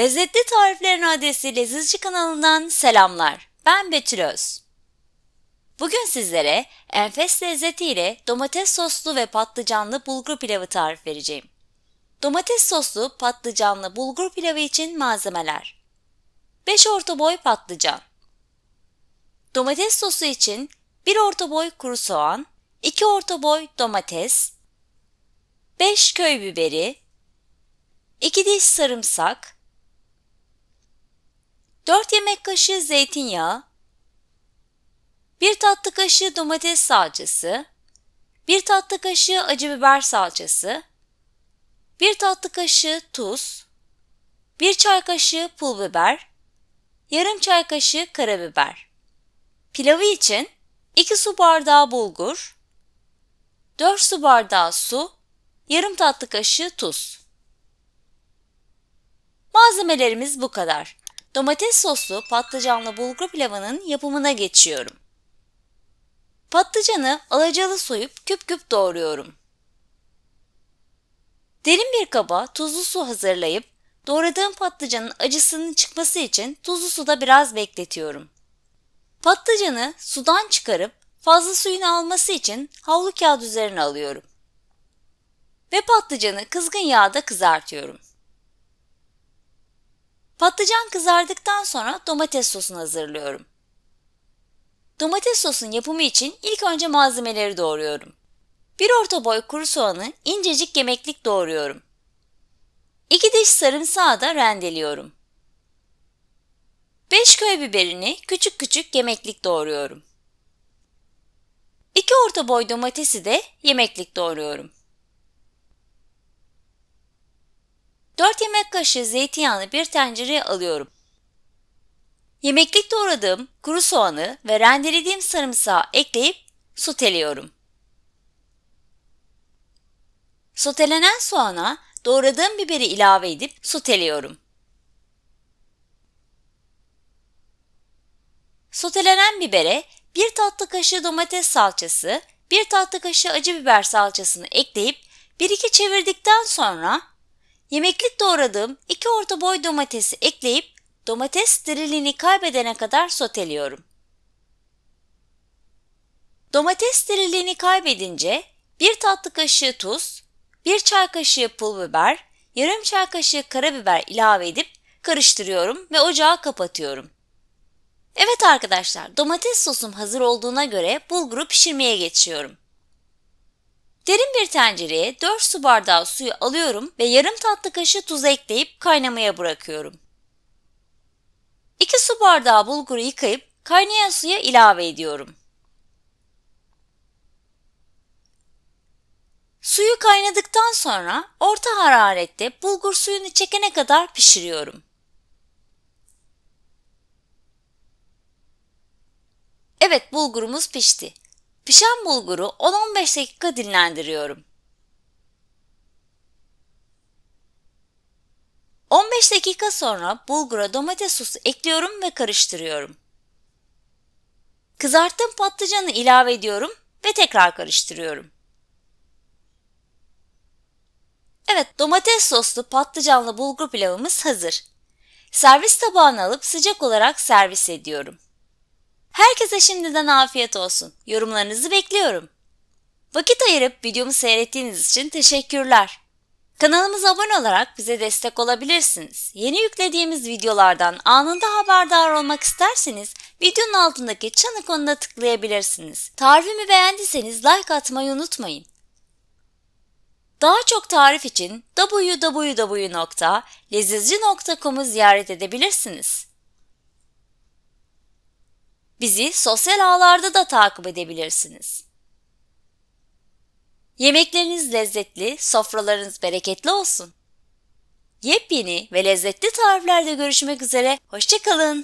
Lezzetli Tariflerin Adresi Lezizci kanalından selamlar. Ben Betül Öz. Bugün sizlere enfes lezzetiyle domates soslu ve patlıcanlı bulgur pilavı tarif vereceğim. Domates soslu patlıcanlı bulgur pilavı için malzemeler 5 orta boy patlıcan Domates sosu için 1 orta boy kuru soğan, 2 orta boy domates, 5 köy biberi, 2 diş sarımsak, 4 yemek kaşığı zeytinyağı, 1 tatlı kaşığı domates salçası, 1 tatlı kaşığı acı biber salçası, 1 tatlı kaşığı tuz, 1 çay kaşığı pul biber, yarım çay kaşığı karabiber. Pilavı için 2 su bardağı bulgur, 4 su bardağı su, yarım tatlı kaşığı tuz. Malzemelerimiz bu kadar. Domates soslu patlıcanlı bulgur pilavının yapımına geçiyorum. Patlıcanı alacalı soyup küp küp doğruyorum. Derin bir kaba tuzlu su hazırlayıp doğradığım patlıcanın acısının çıkması için tuzlu suda biraz bekletiyorum. Patlıcanı sudan çıkarıp fazla suyunu alması için havlu kağıt üzerine alıyorum. Ve patlıcanı kızgın yağda kızartıyorum. Patlıcan kızardıktan sonra domates sosunu hazırlıyorum. Domates sosun yapımı için ilk önce malzemeleri doğruyorum. Bir orta boy kuru soğanı incecik yemeklik doğruyorum. İki diş sarımsağı da rendeliyorum. 5 köy biberini küçük küçük yemeklik doğruyorum. 2 orta boy domatesi de yemeklik doğruyorum. 4 yemek kaşığı zeytinyağını bir tencereye alıyorum. Yemeklik doğradığım kuru soğanı ve rendelediğim sarımsağı ekleyip soteliyorum. Sotelenen soğana doğradığım biberi ilave edip soteliyorum. Sotelenen bibere 1 tatlı kaşığı domates salçası, 1 tatlı kaşığı acı biber salçasını ekleyip 1-2 çevirdikten sonra yemeklik doğradığım 2 orta boy domatesi ekleyip domates diriliğini kaybedene kadar soteliyorum. Domates diriliğini kaybedince 1 tatlı kaşığı tuz, 1 çay kaşığı pul biber, yarım çay kaşığı karabiber ilave edip karıştırıyorum ve ocağı kapatıyorum. Evet arkadaşlar, domates sosum hazır olduğuna göre bulguru pişirmeye geçiyorum. Derin bir tencereye 4 su bardağı suyu alıyorum ve yarım tatlı kaşığı tuz ekleyip kaynamaya bırakıyorum. 2 su bardağı bulguru yıkayıp kaynayan suya ilave ediyorum. Suyu kaynadıktan sonra orta hararette bulgur suyunu çekene kadar pişiriyorum. Evet bulgurumuz pişti. Pişen bulguru 10-15 dakika dinlendiriyorum. 15 dakika sonra bulgura domates sosu ekliyorum ve karıştırıyorum. Kızarttığım patlıcanı ilave ediyorum ve tekrar karıştırıyorum. Evet, domates soslu patlıcanlı bulgur pilavımız hazır. Servis tabağına alıp sıcak olarak servis ediyorum. Herkese şimdiden afiyet olsun. Yorumlarınızı bekliyorum. Vakit ayırıp videomu seyrettiğiniz için teşekkürler. Kanalımıza abone olarak bize destek olabilirsiniz. Yeni yüklediğimiz videolardan anında haberdar olmak isterseniz videonun altındaki çan ikonuna tıklayabilirsiniz. Tarifimi beğendiyseniz like atmayı unutmayın. Daha çok tarif için www.lezizci.com'u ziyaret edebilirsiniz. Bizi sosyal ağlarda da takip edebilirsiniz. Yemekleriniz lezzetli, sofralarınız bereketli olsun. Yepyeni ve lezzetli tariflerde görüşmek üzere, hoşçakalın.